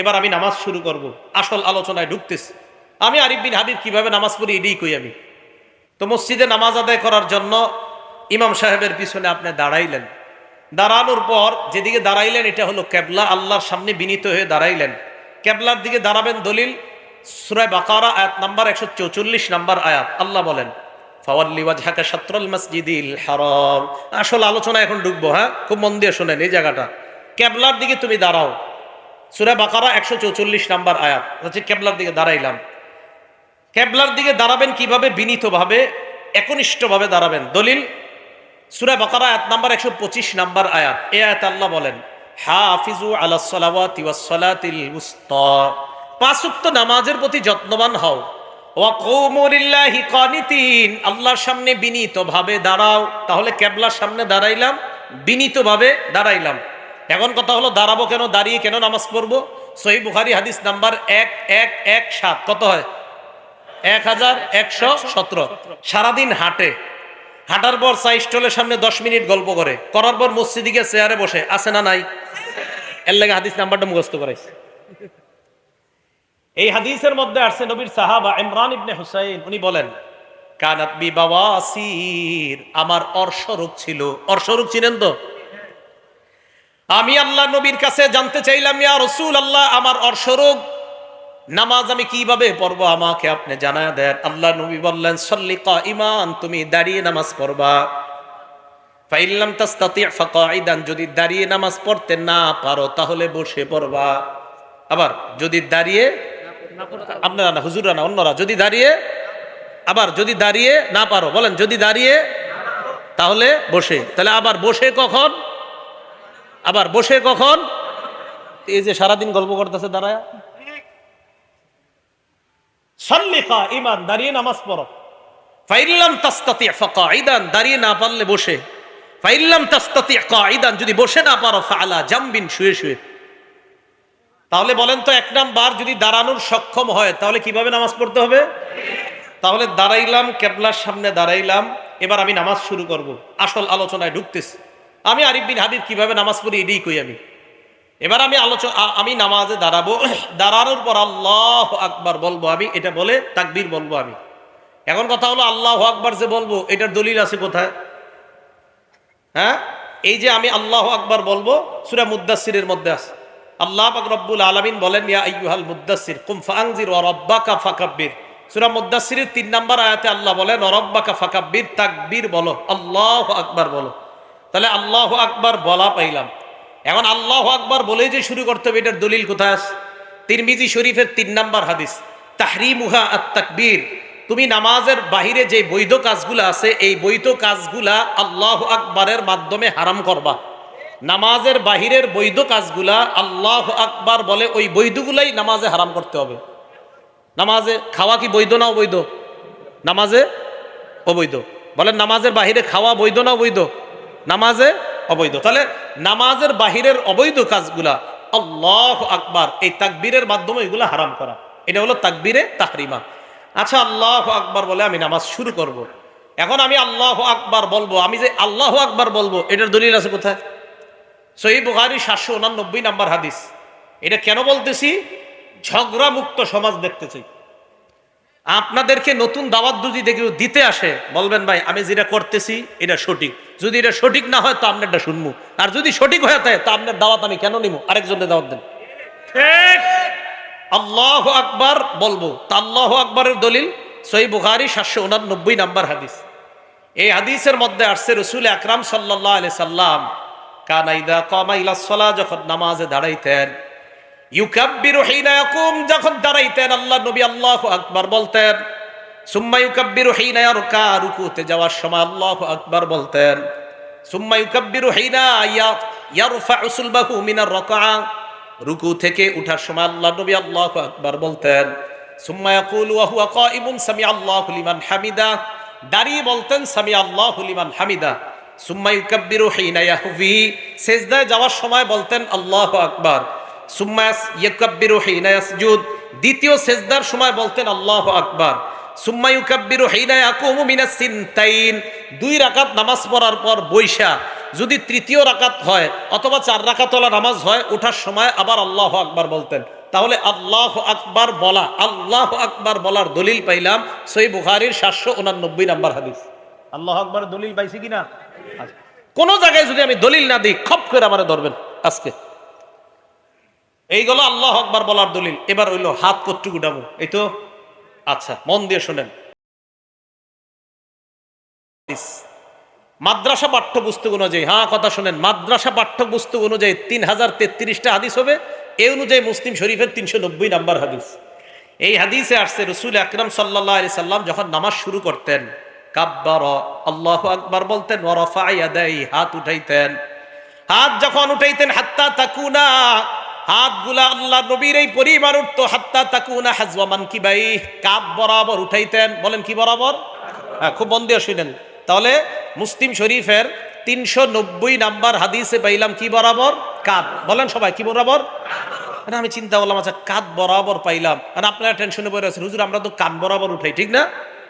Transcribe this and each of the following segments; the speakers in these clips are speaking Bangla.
এবার আমি নামাজ শুরু করব। আসল আলোচনায় ঢুকতেছি। আমি আরিফ বিন হাবিব কীভাবে নামাজ পড়ি এটাই কই আমি। তো মসজিদে নামাজ আদায় করার জন্য ইমাম সাহেবের পিছনে আপনি দাঁড়াইলেন। দাঁড়ানোর পর যেদিকে দাঁড়াইলেন, এটা হলো কেবলা। আল্লাহর সামনে বিনীত হয়ে দাঁড়াইলেন। কেবলার দিকে দাঁড়াবেন দলিল সুরায় বাকারা, আয়াত নাম্বার একশো চৌচল্লিশ নাম্বার আয়াত। আল্লাহ বলেন আসল আলোচনা এখন ঢুকবো হ্যাঁ? খুব মন দিয়ে শোনেন এই জায়গাটা। কেবলার দিকে তুমি দাঁড়াও। সুরা বাকারা একশো চৌচল্লিশ নাম্বার আয়াত। হচ্ছে কেবলার দিকে দাঁড়াইলাম। কেবলার দিকে দাঁড়াবেন কীভাবে? বিনীতভাবে, একনিষ্ঠভাবে দাঁড়াবেন। দলিল, সুরা বাকারা আয়াত নাম্বার একশো পঁচিশ নাম্বার আয়াত। এ আয়াত আল্লাহ বলেন, হাফিজু আলাহ সালাওয়াতি ওয়াসসালাতিল উস্তা। পাঁচ নামাজের প্রতি যত্নবান হও। ওয়াকুমুলিল্লাহি কানিতিন। আল্লাহর সামনে বিনীতভাবে দাঁড়াও। তাহলে কেবলার সামনে দাঁড়াইলাম, বিনীতভাবে দাঁড়াইলাম। এখন কথা হলো, দাঁড়াবো কেন, দাঁড়িয়ে কেন নামাজ পড়ব? সহি বুখারি হাদিস নাম্বার এক এক এক, সাত। কত হয়? এক হাজার একশো সতেরো। সারাদিন হাঁটে। হাঁটার পর চা স্টলের সামনে দশ মিনিট গল্প করে। করার পর মসজিদিকে চেয়ারে বসে। আছে না নাই? এর লাগে হাদিস নাম্বারটা মুখস্থ করাইছে। এই হাদিসের মধ্যে আসছে নবীর সাহাবা ইমরান ইবনে হুসাইন। উনি বলেন, কানাত বি বাওয়াসির আমার অর্শরোগ ছিল। অর্শরোগ চিনেন তো? আমি আল্লাহ নবীর কাছে জানতে চাইলাম, ইয়া রসুল আল্লাহ আমার অর্শরোগ। নামাজ আমি কীভাবে পড়ব আমাকে আপনি জানায় দেন? আল্লাহ নবী বললেন, সল্লি ইমান তুমি দাঁড়িয়ে নামাজ পড়বা। ফাইল্লাম তাস্তাতি ফাকাইদান যদি দাঁড়িয়ে নামাজ পড়তে না পারো, তাহলে বসে পড়বা। আবার, যদি দাঁড়িয়ে আপনারা না, হুজুররা না, অন্যরা, যদি দাঁড়িয়ে, আবার যদি দাঁড়িয়ে না পারো, বলেন যদি দাঁড়িয়ে, তাহলে বসে। তাহলে আবার বসে কখন? আবার বসে কখন? এই যে সারাদিন গল্প করতেছে, দাঁড়ায়। ইমান দাঁড়িয়ে নামাজ পড়ো। ফাইল্লাম তাস্তাতি দাঁড়িয়ে না পারলে বসে। ফাইল্লাম তাস্তাতি যদি বসে না পারো ফালা জাম্বিন, শুয়ে শুয়ে। তাহলে বলেন তো, এক নাম্বার যদি দাঁড়ানোর সক্ষম হয়, তাহলে কীভাবে নামাজ পড়তে হবে? তাহলে দাঁড়াইলাম, কেবলার সামনে দাঁড়াইলাম, এবার আমি নামাজ শুরু করব। আসল আলোচনায় ঢুকতেছি। আমি আরিফ বিন হাবিব কীভাবে নামাজ পড়ি এটাই কই আমি? এবার আমি আলোচনা আমি নামাজে দাঁড়াবো, দাঁড়ানোর পর আল্লাহ আকবার বলব আমি, এটা বলে তাকবীর বলব আমি। এখন কথা হলো আল্লাহ আকবার যে বলব, এটার দলিল আছে কোথায়? হ্যাঁ? এই যে আমি আল্লাহ আকবার বলব, সুরা মুদাসিরের মধ্যে আছে। আল্লাহ পাক রব্বুল আলামিন বলেন, ইয়া আইয়ুহাল মুদাসসির, কুম ফাকাব্বির। সূরা মুদাসসিরের 3 নাম্বার আয়াতে আল্লাহ বলেন, ওয়া রাব্বাকা ফাকাব্বির, তাকবীর বলো, আল্লাহু আকবার বলো। তাহলে আল্লাহ আকবার বলা পাইলাম। এখন আল্লাহ আকবার বলেই যে শুরু করতে হবে, এটার দলিল কোথায় তিরমিজি শরীফের তিন নাম্বার হাদিস, তাহরিমুহা আত তাকবীর তুমি নামাজের বাহিরে যে বৈধ কাজগুলা আছে, এই বৈধ কাজগুলা আল্লাহ আকবারের মাধ্যমে হারাম করবা। নামাজের বাহিরের বৈধ কাজগুলা আল্লাহ আকবার বলে ওই বৈধগুলাই নামাজে হারাম করতে হবে। নামাজে খাওয়া কি বৈধ না অবৈধ? নামাজে অবৈধ। বলেন নামাজের বাহিরে খাওয়া বৈধ না অবৈধ? নামাজে অবৈধ। তাহলে নামাজের বাহিরের অবৈধ কাজগুলা আল্লাহ আকবার, এই তাকবীরের মাধ্যমে এগুলা হারাম করা। এটা হলো তাকবীরে তাহরিমা। আচ্ছা আল্লাহ আকবার বলে আমি নামাজ শুরু করব। এখন আমি আল্লাহ আকবার বলব, আমি যে আল্লাহ আকবার বলব, এটার দলিল আছে কোথায়? সহি বুখারি সাতশো উনানব্বই নাম্বার হাদিস। এটা কেন বলতেছি? ঝগড়া মুক্ত সমাজ দেখতেছি। আপনাদেরকে নতুন দাওয়াত যদি দেখে দিতে আসে বলবেন ভাই আমি যেটা করতেছি এটা সঠিক। যদি এটা সঠিক না হয় তো আপনারটা শুনব আর যদি সঠিক হয়ে থাকে তো আপনার দাওয়াত আমি কেন নিবো? আরেকজনের দাওয়াত দেন। ঠিক। আল্লাহ আকবার বলব। তা আল্লাহ আকবরের দলিল সহি বুখারি সাতশো উনানব্বই নাম্বার হাদিস। এই হাদিসের মধ্যে আসছে রসুল আকরাম সাল্লাহ আলি সাল্লাম কানাইদা কমাইলা সলা যখন নামাজে দাঁড়াইতেন ইউকাব্বিরু হিনা ইয়াকুম, যখন দাঁড়াইতেন, আল্লাহ নবী আল্লাহু আকবার বলতেন, সুম্মা ইউকাব্বিরু হিনা ইয়ারকা, রুকুতে যাওয়ার সময় আল্লাহু আকবার বলতেন, সুম্মা ইউকাব্বিরু হিনা ইয়ারফাউ সুলবাহু মিনার রাকআ, রুকু থেকে উঠার সময় আল্লাহ নবী আল্লাহু আকবার বলতেন, সুম্মা ইয়াকুলু ওয়া হুয়া কাইমুন সামি আল্লাহু লিমান হামিদা, দাঁড়িয়ে বলতেন সামি আল্লাহু লিমান হামিদা, সুম্মা ইউকাব্বিরু হিনা ইয়াহবি সেজদায় যাওয়ার সময় বলতেন, আল্লাহু আকবার। সুম্মা ইয়াকাব্বিরু হিনা ইয়াসজুদ। দ্বিতীয় সেজদার সময় বলতেন আল্লাহু আকবার। সুম্মা ইউকাব্বিরু হিনা ইয়াকুমু মিনাস সিনতাইন। দুই রাকাত নামাজ পড়ার পর বৈশা যদি তৃতীয় রাকাত হয় অথবা চার রাকাতলা নামাজ হয় ওঠার সময় আবার আল্লাহ আকবার বলতেন। তাহলে আল্লাহ আকবার বলা আল্লাহ আকবার বলার দলিল পাইলাম সই বুখারির সাতশো উনানব্বই নাম্বার হাদিস। আল্লাহ আকবার দলিল পাইছি কিনা। কোন জায়গায় যদি আমি দলিল না দিই খপ করে আমার ধরবেন আজকে। এইগুলো আল্লাহ আকবার বলার দলিল। এবার হইল হাত কট্টুকু ডাবো এই তো? আচ্ছা মন দিয়ে শোনেন। মাদ্রাসা পাঠ্যপুস্তক অনুযায়ী হ্যাঁ কথা শোনেন, মাদ্রাসা পাঠ্যপুস্তক অনুযায়ী তিন হাজার তেত্রিশটা হাদিস হবে। এই অনুযায়ী মুসলিম শরীফের তিনশো নব্বই নাম্বার হাদিস। এই হাদিসে আসছে রসুল আকরম সাল্লাহ আলি সাল্লাম যখন নামাজ শুরু করতেন, কাব্বার, আল্লাহ আকবার বলতেন হাত উঠাইতেন। হাত যখন উঠাইতেন, হাত্তা তাকুনা হাতগুলা আল্লাহ নবীর এই পরিবার উঠতো হাত্তা তাকুনা হাজওয়ামান কি ভাই কাপ বরাবর উঠাইতেন। বলেন কি বরাবর? হ্যাঁ খুব মন শুনেন। তাহলে মুসলিম শরীফের তিনশো নব্বই নাম্বার হাদিসে পাইলাম কি বরাবর? কাপ। বলেন সবাই কি বরাবর? মানে আমি চিন্তা করলাম আচ্ছা কাঁধ বরাবর পাইলাম। আর আপনারা টেনশনে পড়ে আছেন। হুজুর আমরা তো কান বরাবর উঠাই ঠিক না?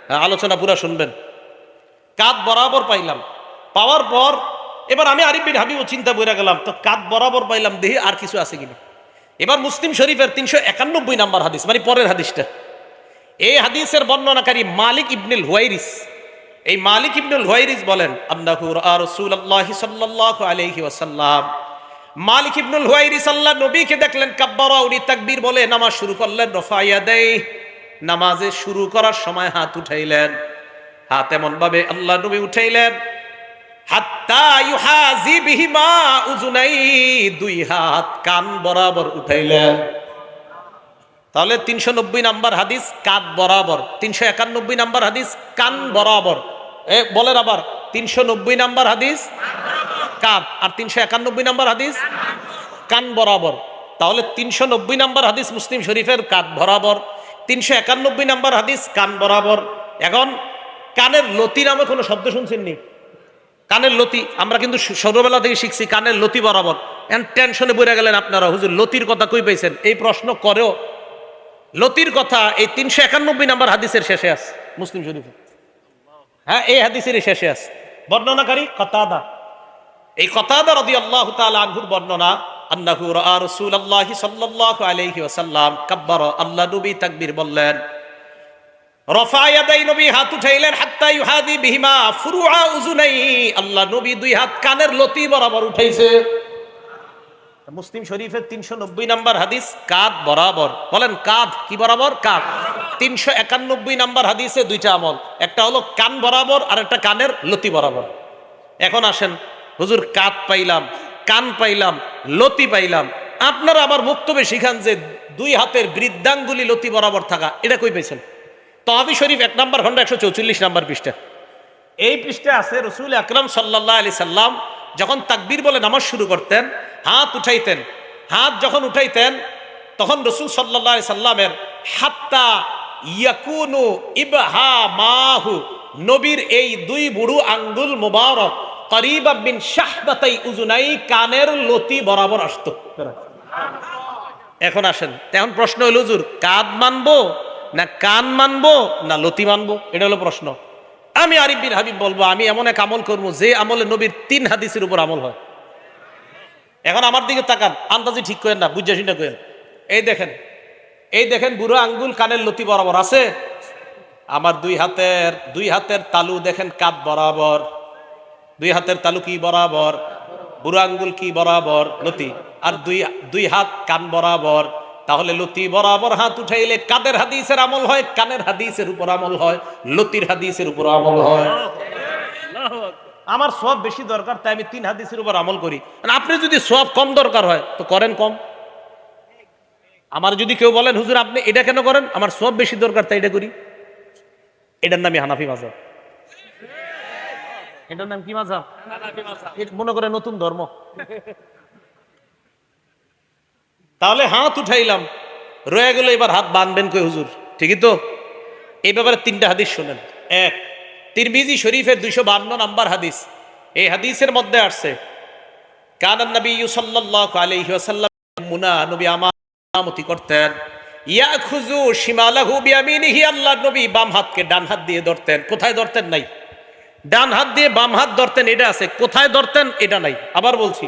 হ্যাঁ, আলোচনা পুরা শুনবেন। কাঁধ বরাবর পাইলাম। পাওয়ার পর এবার আমি আরিফ বিন হাবিব চিন্তা বইরা গেলাম, তো কাঁধ বরাবর পাইলাম দেহি আর কিছু আছে কিনা? এবার মুসলিম শরীফের তিনশো একানব্বই নাম্বার হাদিস মানে পরের হাদিসটা। এই হাদিসের বর্ণনাকারী মালিক ইবনুল হুয়াইরিস, এই মালিক ইবনুল হুয়াইরিস বলেন, আন্নাহু রাআ রাসূলুল্লাহি সাল্লাল্লাহু আলাইহি ওয়াসাল্লাম। মালিক ইবনুল হুয়াইরিস আল্লাহ নবীকে দেখলেন, কাব্বারা উনি তাকবীর বলে, নামাজ শুরু করলেন রফাইয়া দেই নামাজে শুরু করার সময় হাত উঠাইলেন। হাত এমন ভাবে আল্লাহ নবী উঠাইলেন। দুই হাত কান বরাবর উঠাইলেন তাহলে তিনশো নব্বই নাম্বার হাদিস কাত বরাবর। তিনশো একানব্বই নাম্বার হাদিস, কান বরাবর। এ, বলেন আবার তিনশো নব্বই নাম্বার হাদিস কাত আর তিনশো একানব্বই নাম্বার হাদিস, কান বরাবর। তাহলে তিনশো নব্বই নাম্বার হাদিস মুসলিম শরীফের কাত বরাবর। তিনশো একানব্বই নাম্বার হাদিস, কান বরাবর। এখন কানের লতি নামে কোনো শব্দ শুনছেন নি কানের লতি, আমরা কিন্তু ছোটবেলা থেকে শিখছি কানের লতি বরাবর। টেনশনে বইরা গেলেন আপনারা, হুজুর, লতির কথা কই পাইছেন? এই প্রশ্ন করেও লতির কথা এই তিনশো একানব্বই নাম্বার হাদিসের শেষে আছে, মুসলিম শরীফে। হ্যাঁ এই হাদিসের শেষে আছে। বর্ণনাকারী কতাদা। এই কতাদা রদি আল্লাহ আনহুর বর্ণনা, আন্নাহু রাআ রাসূলুল্লাহি সাল্লাল্লাহু আলাইহি ওয়াসাল্লাম, কাব্বারা আল্লাহ নবী তাকবীর বললেন রফা ইয়াদাই নবী হাত উঠাইলেন, হাত্তা ইউহাদি বিহিমা ফুরুআ উজুনাই আল্লাহ নবী দুই হাত কানের লতি বরাবর উঠাইছে। মুসলিম শরীফের তিনশো নব্বই নাম্বার হাদিস কাদ বরাবর। বলেন কাদ কি বরাবর? কাদ তিনশো একানব্বই নাম্বার হাদিসে দুইটা আমল। একটা হলো কান বরাবর, আর একটা কানের লতি বরাবর। এখন আসেন, হুজুর কাদ পাইলাম, কান পাইলাম, লতি পাইলাম। আপনারা আবার বক্তব্যে শিখান যে দুই হাতের বৃদ্ধাঙ্গুলি লতি বরাবর থাকা, এটা কই পেয়েছেন তহাবি শরীফ এক নম্বর খন্ড একশো চৌচল্লিশ নম্বর পৃষ্ঠা। এই পৃষ্ঠে আছে, রসুল আকরম সাল্লাহ আলি সাল্লাম যখন তাকবীর বলে নামাজ শুরু করতেন, হাত উঠাইতেন, হাত যখন উঠাইতেন, তখন রসুল সাল্লাহ আলি সাল্লামের হাত্তা ইয়াকুনু ইবহা মাহু, নবীর এই দুই বুড়ু আঙ্গুল মুবারক করিবা বিন শাহবাতাই উজুনাই, কানের লতি বরাবর আসতো। এখন আসেন, এখন প্রশ্ন হলো, হুজুর কাদ মানবো না কান মানবো, না লতি মানবো? এটা হলো প্রশ্ন। আমি আরিফ বিন হাবিব বলব, আমি এমন এক আমল করব, যে আমলে নবীর তিন হাদিসের উপর আমল হয়। এখন আমার দিকে তাকান, আন্দাজি ঠিক করেন না, বুঝা শুনে করেন। এই দেখেন এই দেখেন বুড়ো আঙ্গুল কানের লতি বরাবর আছে। আমার দুই হাতের দুই হাতের তালু দেখেন কাত বরাবর। দুই হাতের তালু কি বরাবর? বুড়ো আঙ্গুল কি বরাবর? লতি। আর দুই দুই হাত কান বরাবর। তাহলে লতি বরাবর হাত উঠাইলে কাদের হাদিসের আমল হয়? কানের হাদিসের উপর আমল হয় লতির হাদিসের উপর আমল হয়। আমার সব বেশি দরকার তাই আমি তিন হাদিসের উপর আমল করি। আপনি যদি সব কম দরকার হয় তো করেন কম। আমার যদি কেউ বলেন হুজুর আপনি এটা কেন করেন? আমার সব বেশি দরকার তাই এটা করি। এটার নামই হানাফি মাজাব। এটার নাম কি এটা মনে করে নতুন ধর্ম। তাহলে হাত উঠাইলাম। রয়ে গেল এবার হাত বাঁধবেন কই হুজুর? ঠিকই তো? এই ব্যাপারে তিনটা হাদিস শোনেন। এক, তিরমিজি শরীফের দুইশো বান্ন নাম্বার হাদিস। এই হাদিসের মধ্যে আসছে কানান নবী সাল্লাল্লাহু আলাইহি ওয়াসাল্লাম মুনা নবী আমার ইমামতি করতেন। ইয়া খুজু শিমালাহু বিয়ামিনিহি, আল্লাহ নবী বাম হাতকে ডান হাত দিয়ে ধরতেন। কোথায় ধরতেন নাই? ডান হাত দিয়ে বাম হাত ধরতেন, এটা আছে। কোথায় ধরতেন, এটা নাই। আবার বলছি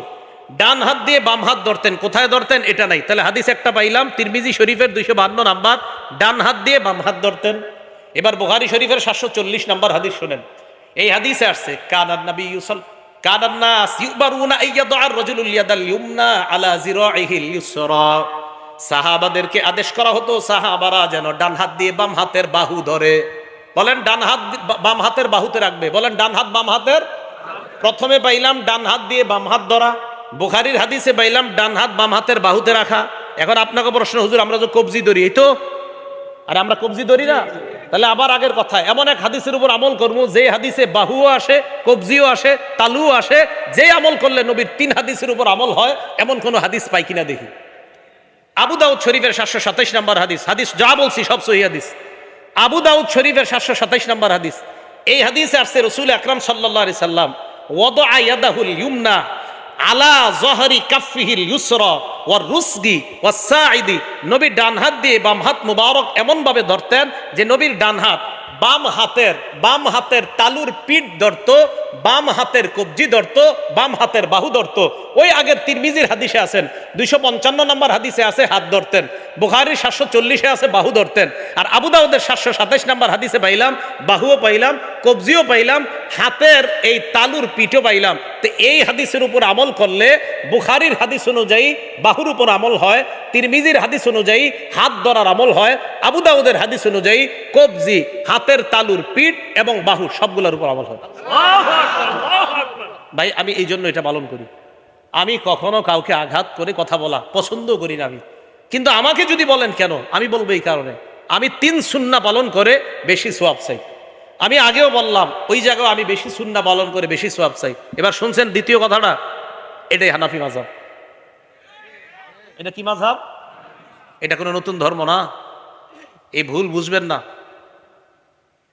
ডান হাত দিয়ে বাম হাত ধরতেন, কোথায় ধরতেন এটা নাই। তাহলে হাদিস একটা পাইলাম, তিরমিজি শরীফের দুইশো বান্ন নাম্বার, ডান হাত দিয়ে বাম হাত ধরতেন। এবার বুহারি শরীফের সাতশো চল্লিশ নাম্বার হাদিস শোনেন। এই হাদিসে আসছে, কানান নবী ইউসল, কানান নাস ইউবারুনা ইউসরা সাহাবাদেরকে আদেশ করা হতো, সাহাবারা যেন ডান হাত দিয়ে বাম হাতের বাহু ধরে। বলেন, ডান হাত বাম হাতের বাহুতে রাখবে। বলেন, ডান হাত বাম হাতের? প্রথমে পাইলাম, ডান হাত দিয়ে বাম হাত ধরা। বুখারির হাদিসে পাইলাম ডান হাত, বাম হাতের বাহুতে রাখা। এখন আপনাকে প্রশ্ন, হুজুর, আমরা যে কবজি ধরি, এই তো? আর আমরা কবজি ধরি না? তাহলে আবার আগের কথা, এমন এক হাদিসের উপর আমল করব যে হাদিসে বাহুও আসে, কবজিও আসে, তালুও আসে যে আমল করলে নবীর তিন হাদিসের উপর আমল হয়, এমন কোনো হাদিস পাই কিনা দেখি। আবু দাউদ শরীফের সাতশো সাতাইশ নম্বর হাদিস হাদিস যা বলছি সব সহি হাদিস। আবু দাউদ শরীফের সাতশো সাতাইশ নম্বর হাদিস, এই হাদিসে আসছে রসুল আকরাম সাল্লাহ আলি সাল্লাম ওদ আয়াদাহুল ইউমনা আলা জহরি কাফিহিল ইউসরা ওয়ার রুসগি ওয়াস সাঈদি। নবীর ডান হাত দিয়ে বাম হাত মুবারক এমনভাবে ধরতেন যে নবীর ডান হাত বাম হাতের বাম হাতের তালুর পিঠ ধরত, বাম হাতের কবজি ধরত, বাম হাতের বাহু ধরত। ওই আগের তিরমিজির হাদিসে আছেন। দুইশো পঞ্চান্ন নম্বর হাদিসে আছে, হাত ধরতেন। বুখারির সাতশো চল্লিশে আছে বাহু ধরতেন। আর আবু দাউদের সাতশো সাতাইশ নম্বর হাদিসে পাইলাম, বাহুও পাইলাম, কবজিও পাইলাম, হাতের এই তালুর পিঠও পাইলাম। তো এই হাদিসের উপর আমল করলে বুখারির হাদিস অনুযায়ী বাহুর উপর আমল হয়, তিরমিজির হাদিস অনুযায়ী হাত ধরার আমল হয়, আবু দাউদের হাদিস অনুযায়ী কবজি, হাতের তালুর পিঠ এবং বাহু সবগুলোর উপর আমল হয়। ভাই, আমি এই জন্য এটা পালন করি। আমি কখনো কাউকে আঘাত করে কথা বলা পছন্দ করি না আমি। কিন্তু আমাকে যদি বলেন কেন, আমি বলব এই কারণে। আমি তিন সুন্না পালন করে বেশি সোয়াব চাই। আমি আগেও বললাম, ওই জায়গায় আমি বেশি সুন্না পালন করে বেশি সোয়াব চাই। এবার শুনছেন দ্বিতীয় কথাটা? এটাই হানাফি মাঝাব এটা কি মাঝাব এটা কোনো নতুন ধর্ম না। এই ভুল বুঝবেন না।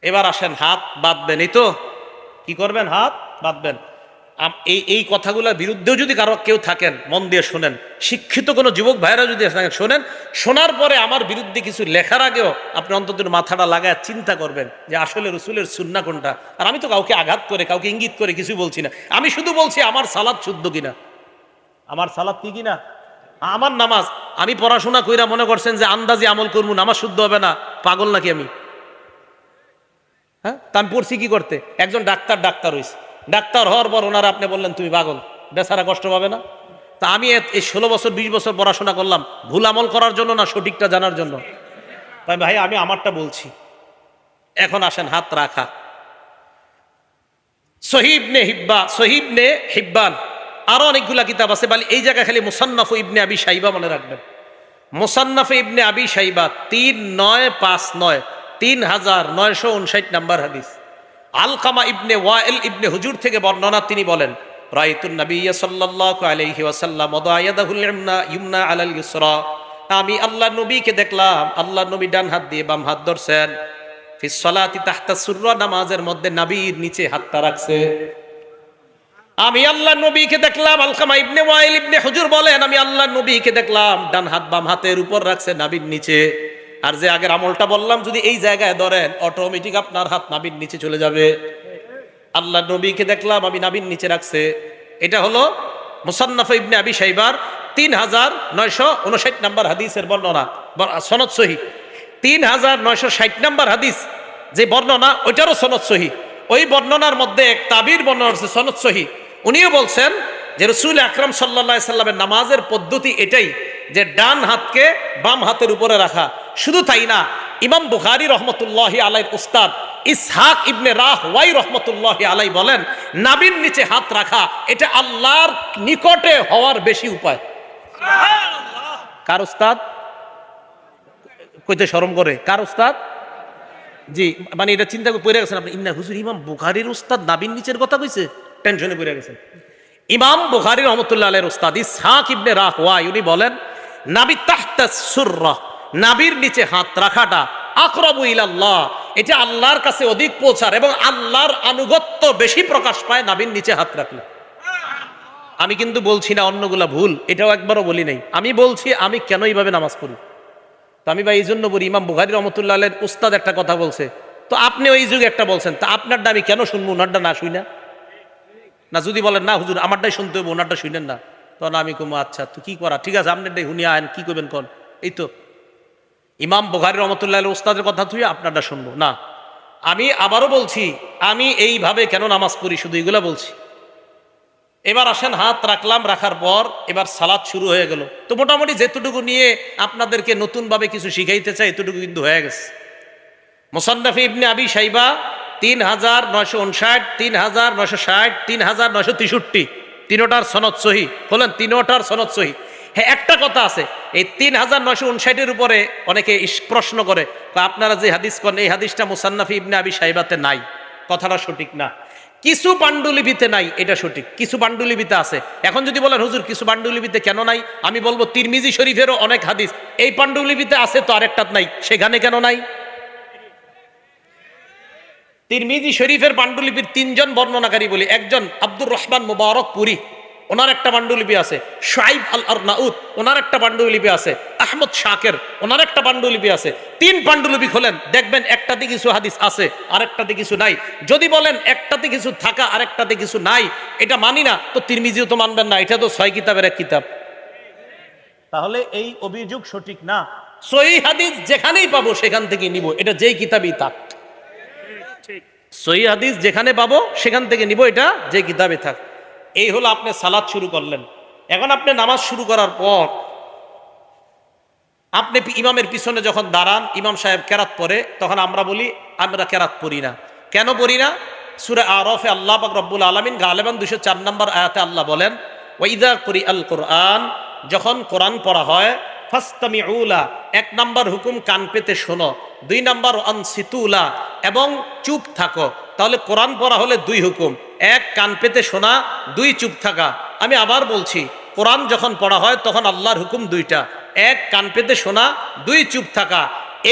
এবার আসেন, হাত বাঁধবেন এই তো। কি করবেন? হাত বাঁধবেন। এই এই কথাগুলোর বিরুদ্ধেও যদি কারও কেউ থাকেন, মন দিয়ে শোনেন, শিক্ষিত কোনো যুবক ভাইরা যদি থাকেন, শোনেন, শোনার পরে আমার বিরুদ্ধে কিছু লেখার আগেও আপনি অন্তত মাথাটা লাগায় চিন্তা করবেন যে আসলে রসুলের সুন্না কোনটা। আর আমি তো কাউকে আঘাত করে, কাউকে ইঙ্গিত করে কিছু বলছি না। আমি শুধু বলছি আমার সালাদ শুদ্ধ কিনা। আমার সালাদ কি কিনা? আমার নামাজ। আমি পড়াশোনা কইরা মনে করছেন যে আন্দাজি আমল করব, নামাজ শুদ্ধ হবে না। পাগল নাকি আমি? হ্যাঁ? তা আমি পড়ছি কি করতে? একজন ডাক্তার ডাক্তার হয়েছে ডাক্তার হওয়ার পর ওনারা আপনি বললেন, তুমি পাগল, বেচারা কষ্ট পাবে না? তা আমি এই ষোলো বছর, বিশ বছর পড়াশোনা করলাম, ভুল আমল করার জন্য না, সঠিকটা জানার জন্য? তাই ভাই, আমি আমারটা বলছি। এখন আসেন, হাত রাখা। সহিব নে হিব্বা সহিব নে হিব্বান, আরও অনেকগুলা কিতাব আছে, বলে এই জায়গায় খালি মুসান্নাফ ইবনে আবি সাইবা মনে রাখবেন। মোসান্নাফে ইবনে আবি সাইবা তিন নয় পাঁচ নয়, তিন হাজার নয়শো উনষাট নাম্বার হাদিস। আলকামা ইবনে ওয়াইল ইবনে হুজুর থেকে বর্ণনা তিনি বলেন, রাইতুন নবিয়্য সাল্লাল্লাহু আলাইহি ওয়াসাল্লাম ওয়াদায়াদাহুল ইমনা ইমনা আলাল ইউসরা। আমি আল্লাহ নবীকে দেখলাম আল্লাহ নবী ডান হাত দিয়ে বাম হাত ধরছেন। ফিস সালাতি তাহতা সুররা, নামাজের মধ্যে নবীর নিচে হাতটা রাখছে। আমি আল্লাহ নবীকে দেখলাম, আলকামা ইবনে ওয়াইল ইবনে হুজুর বলেন, আমি আল্লাহ নবীকে দেখলাম, ডান হাত বাম হাতের উপর রাখছে, নাবির নিচে। আর যে আগের আমলটা বললাম, যদি এই জায়গায় ধরেন অটোমেটিক আপনার হাত নাবির নিচে চলে যাবে। আল্লাহ নবীকে দেখলাম, আমি নাবির নিচে রাখছে। এটা হলো মুসান্নাফ ইবনে আবি সাইবার তিন হাজার নয়শো উনষাট নাম্বার হাদিসের বর্ণনা। সনদ সহি। তিন হাজার নয়শো ষাট নাম্বার হাদিস, যে বর্ণনা, ওইটারও সনদ সহি। ওই বর্ণনার মধ্যে এক তাবির বর্ণনা সনদ সহি। উনিও বলছেন যে রসুল আকরাম সাল্লা সাল্লামের নামাজের পদ্ধতি এটাই যে ডান হাতকে বাম হাতের উপরে রাখা। শুধু তাই না ইমাম বুখারি রহমতুল্লাহ আলাই উস্তাদ ইসহাক ইবনে রাহ ওয়াই রহমতুল্লাহ আলাই বলেন নাবির নিচে হাত রাখা এটা আল্লাহর নিকটে হওয়ার বেশি উপায়। কার উস্তাদ? কইতে শরম করে। কার উস্তাদ? জি মানে এটা চিন্তা করে পড়ে গেছেন আপনি। ইমনা হুজুর ইমাম বুখারির উস্তাদ নাবিন নিচের কথা কইছে? টেনশনে পড়ে গেছেন। ইমাম বুখারি রহমতুল্লাহ আলের উস্তাদি ইসহাক ইবনে রাহ ওয়াই উনি বলেন, নাবি তাহতা সুররা, নাবির নিচে হাত রাখাটা আকরবু ইলাল্লাহ, এটা আল্লাহর কাছে অধিক পৌঁছার এবং আল্লাহর আনুগত্য বেশি প্রকাশ পায় নাবির নিচে হাত রাখলে। আমি কিন্তু বলছি না অন্যগুলা ভুল, এটাও একবারও বলি নাই। আমি বলছি, আমি কেন এইভাবে নামাজ পড়ি? তো আমি ভাই এই জন্য বলি, ইমাম বুখারি রহমতুল্লাহ আলের উস্তাদ একটা কথা বলছে। তো আপনি ওই যুগে একটা বলছেন, তা আপনারটা আমি কেন শুনব? ওনারটা না শুই না। না, যদি বলেন, না, হুজুর, আমারটাই শুনতে হবে ওনারটা শুনেন না। তখন আমি কমো আচ্ছা তো কি করা? ঠিক আছে আপনারটাই হুনিয়া আইন কি করবেন কন? এই তো, ইমাম বোখারি রহমতুল্লাহ ওস্তাদের কথা তুই আপনারটা শুনব। না, আমি আবারও বলছি, আমি এইভাবে কেন নামাজ পড়ি, শুধু এগুলো বলছি। এবার আসেন, হাত রাখলাম, রাখার পর এবার সালাদ শুরু হয়ে গেল। তো মোটামুটি যেতটুকু নিয়ে আপনাদেরকে নতুনভাবে কিছু শিখাইতে চাই, এতটুকু কিন্তু হয়ে গেছে। মোসান্নফি ইবনে আবি সাইবা তিন হাজার নয়শো উনষাট, তিন হাজার নয়শো ষাট, তিন হাজার নয়শো তেষট্টি। তিনোটার সনদ সহি। বলেন, তিনোটার সনদ সহি। হ্যাঁ একটা কথা আছে। এই তিন হাজার নয়শো উনষাটের উপরে অনেকে প্রশ্ন করে আপনারা যে হাদিস করেন, এই হাদিসটা মুসান্নাফি ইবনে আবি সাইবাতে নাই। কথাটা সঠিক না। কিছু পাণ্ডুলিপিতে নাই, এটা সঠিক। কিছু পাণ্ডুলিপিতে আছে। এখন যদি বলেন, হুজুর, কিছু পাণ্ডুলিপিতে কেন নাই? আমি বলব, তিরমিজি শরীফেরও অনেক হাদিস। এই পাণ্ডুলিপিতে আছে তো আরেকটাত নাই। সেখানে কেন নাই? তিরমিজি শরীফের পাণ্ডুলিপির তিনজন বর্ণনাকারী বলি একজন আব্দুর রহমান মুবারক পুরী ওনার একটা পাণ্ডুলিপি আছে শাইব আল আরনাউদ ওনার একটা পাণ্ডুলিপি আছে আহমদ শাকের ওনার একটা পাণ্ডুলিপি আছে। তিন পাণ্ডুলিপি খোলেন দেখবেন একটাতে কিছু হাদিস আছে আরেকটাতে কিছু নাই। যদি বলেন একটাতে কিছু থাকা আরেকটাতে কিছু নাই এটা মানি না তো তিরমিজিও তো মানবেন না এটা তো ছয় কিতাবের এক কিতাব। তাহলে এই অভিযোগ সঠিক না? সহি হাদিস যেখানেই পাবো সেখান থেকে নিব এটা যেই কিতাবই থাক। সহি হাদিস যেখানে পাবো, সেখান থেকে নিব এটা যে কিতাবে থাক। এই হলো আপনি সালাদ শুরু করলেন। এখন আপনি নামাজ শুরু করার পর আপনি ইমামের পিছনে যখন দাঁড়ান, ইমাম সাহেব কেরাত পরে তখন আমরা বলি, আমরা কেরাত পড়ি না। কেন পড়ি না? সুরে আরফে আল্লাহ পাক রব্বুল আলমিন গালেবান দুশো চার নম্বর আয়াতে আল্লাহ বলেন ওইদা করি আল কোরআন যখন কোরআন পড়া হয় ফাস্তামি উলা এক নাম্বার হুকুম কান পেতে শোনো, দুই নাম্বার আনসিতুলা, এবং চুপ থাকো। তাহলে কোরআন পড়া হলে দুই হুকুম, এক কান পেতে শোনা, দুই চুপ থাকা। আমি আবার বলছি, কোরআন যখন পড়া হয় তখন আল্লাহর হুকুম দুইটা, এক কান পেতে শোনা, দুই চুপ থাকা।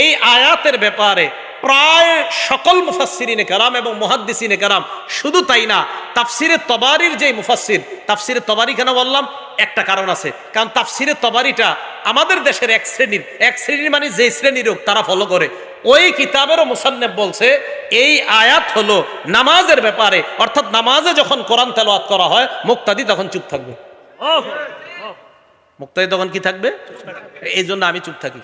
এই আয়াতের ব্যাপারে প্রায় সকল মুফাসসিরিনে কারাম এবং মুহাদ্দিসিনে কারাম শুধু তাই না, তাফসিরে তবারির যে মুফাসসির, তাফসিরে তবারি কেন বললাম? একটা কারণ আছে, কারণ তাফসিরে তবারিটা আমাদের দেশের এক শ্রেণির এক শ্রেণির মানে যে শ্রেণির হোক তারা ফলো করে। ওই কিতাবেরও মুসান্নেব বলছে, এই আয়াত হলো নামাজের ব্যাপারে, অর্থাৎ নামাজে যখন কোরআন তেলাওয়াত করা হয়, মুক্তাদি তখন চুপ থাকবে। মুক্তাদি তখন কি থাকবে? এই জন্য আমি চুপ থাকি।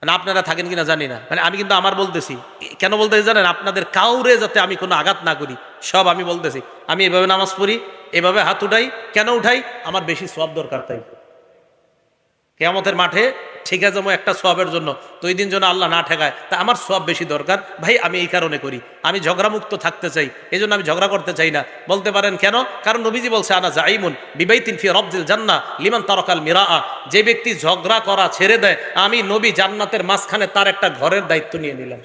মানে আপনারা থাকেন কিনা জানি না। মানে আমি কিন্তু আমার বলতেছি। কেন বলতেছি জানেন? আপনাদের কাউরে যাতে আমি কোনো আঘাত না করি, সব আমি বলতেছি। আমি এভাবে নামাজ পড়ি, এভাবে হাত উঠাই, কেন উঠাই? আমার বেশি সব দরকার তাই। কেয়ামতের মাঠে ঠিক আছে মো একটা সবের জন্য। তো ওই দিন যেন আল্লাহ না ঠেকায়, তা আমার সব বেশি দরকার। ভাই, আমি এই কারণে করি। আমি ঝগড়ামুক্ত থাকতে চাই এই জন্য আমি ঝগড়া করতে চাই না। বলতে পারেন কেন? কারণ নবীজি বলছে, আনা জাইমুন বিবাইতিন ফি রবজিল জান্না লিমান তারকাল মিরা যে ব্যক্তি ঝগড়া করা ছেড়ে দেয়, আমি নবী জান্নাতের মাঝখানে তার একটা ঘরের দায়িত্ব নিয়ে নিলাম।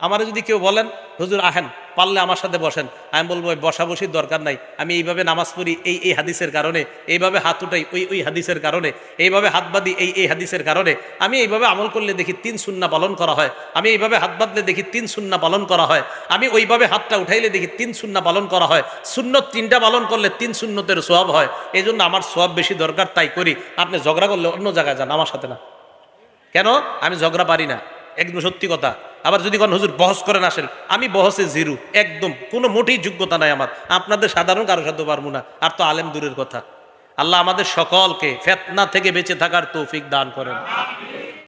আমার যদি কেউ বলেন, হুজুর, আহেন, পারলে আমার সাথে বসেন। আমি বলব, ওই বসাবসির দরকার নাই। আমি এইভাবে নামাজ পড়ি এই এই হাদিসের কারণে, এইভাবে হাত উঠাই ওই ওই হাদিসের কারণে, এইভাবে হাত বাঁধি এই এই হাদিসের কারণে। আমি এইভাবে আমল করলে দেখি তিন সুন্না পালন করা হয়। আমি এইভাবে হাত বাঁধলে দেখি তিন সুন্না পালন করা হয়। আমি ওইভাবে হাতটা উঠাইলে দেখি তিন সুন্না পালন করা হয়। শূন্য তিনটা পালন করলে তিন শূন্যতের সোয়াব হয়। এই জন্য আমার সোয়াব বেশি দরকার, তাই করি। আপনি ঝগড়া করলে অন্য জায়গায় যান, আমার সাথে না। কেন? আমি ঝগড়া পারি না। একদম সত্যি কথা। আবার যদি কোন, হুজুর, বহস করেন, আসেন। আমি বহসে জিরু, একদম। কোনো মোটেই যোগ্যতা নাই আমার। আপনাদের সাধারণ কারও সাথে পারব না। আর তো আলেম দূরের কথা। আল্লাহ আমাদের সকলকে ফেতনা থেকে বেঁচে থাকার তৌফিক দান করেন।